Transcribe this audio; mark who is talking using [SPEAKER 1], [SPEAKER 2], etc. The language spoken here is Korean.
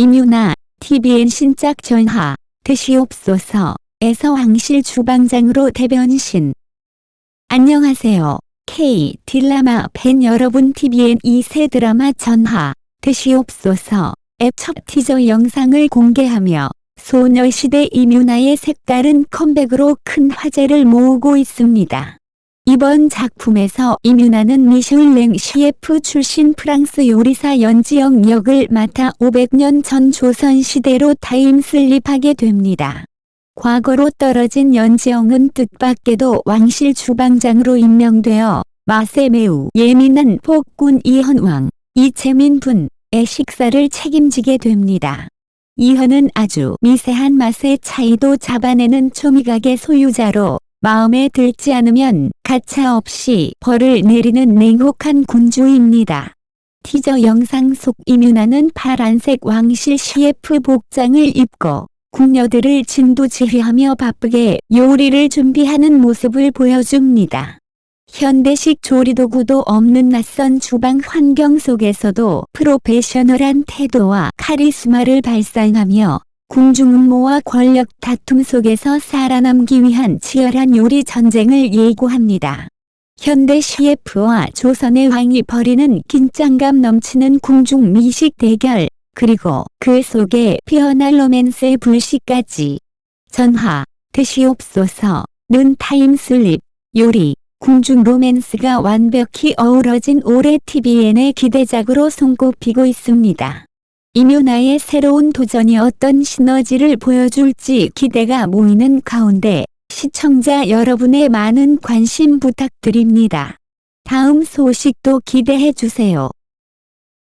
[SPEAKER 1] 임유나 TVN 신작 전하 드시옵소서 에서 왕실 주방장으로 대변신 안녕하세요. K 딜라마 팬 여러분 TVN 2세 드라마 전하 드시옵소서 앱첫 티저 영상을 공개하며 소녀시대 임유나의 색다른 컴백으로 큰 화제를 모으고 있습니다. 이번 작품에서 임유나는 미슐랭 셰프 출신 프랑스 요리사 연지영 역을 맡아 500년 전 조선시대로 타임슬립하게 됩니다. 과거로 떨어진 연지영은 뜻밖에도 왕실 주방장으로 임명되어 맛에 매우 예민한 폭군 이현왕, 이채민 분의 식사를 책임지게 됩니다. 이현은 아주 미세한 맛의 차이도 잡아내는 초미각의 소유자로 마음에 들지 않으면 가차없이 벌을 내리는 냉혹한 군주입니다. 티저 영상 속 이뮤나는 파란색 왕실 셰프 복장을 입고 궁녀들을 진두지휘하며 바쁘게 요리를 준비하는 모습을 보여줍니다. 현대식 조리도구도 없는 낯선 주방 환경 속에서도 프로페셔널한 태도와 카리스마를 발산하며 궁중음모와 권력 다툼 속에서 살아남기 위한 치열한 요리 전쟁을 예고합니다. 현대 셰프와 조선의 왕이 벌이는 긴장감 넘치는 궁중 미식 대결, 그리고 그 속에 피어날 로맨스의 불씨까지. 전하, 드시옵소서는 타임슬립, 요리, 궁중 로맨스가 완벽히 어우러진 올해 TVN의 기대작으로 손꼽히고 있습니다. 이묘나의 새로운 도전이 어떤 시너지를 보여줄지 기대가 모이는 가운데 시청자 여러분의 많은 관심 부탁드립니다. 다음 소식도 기대해 주세요.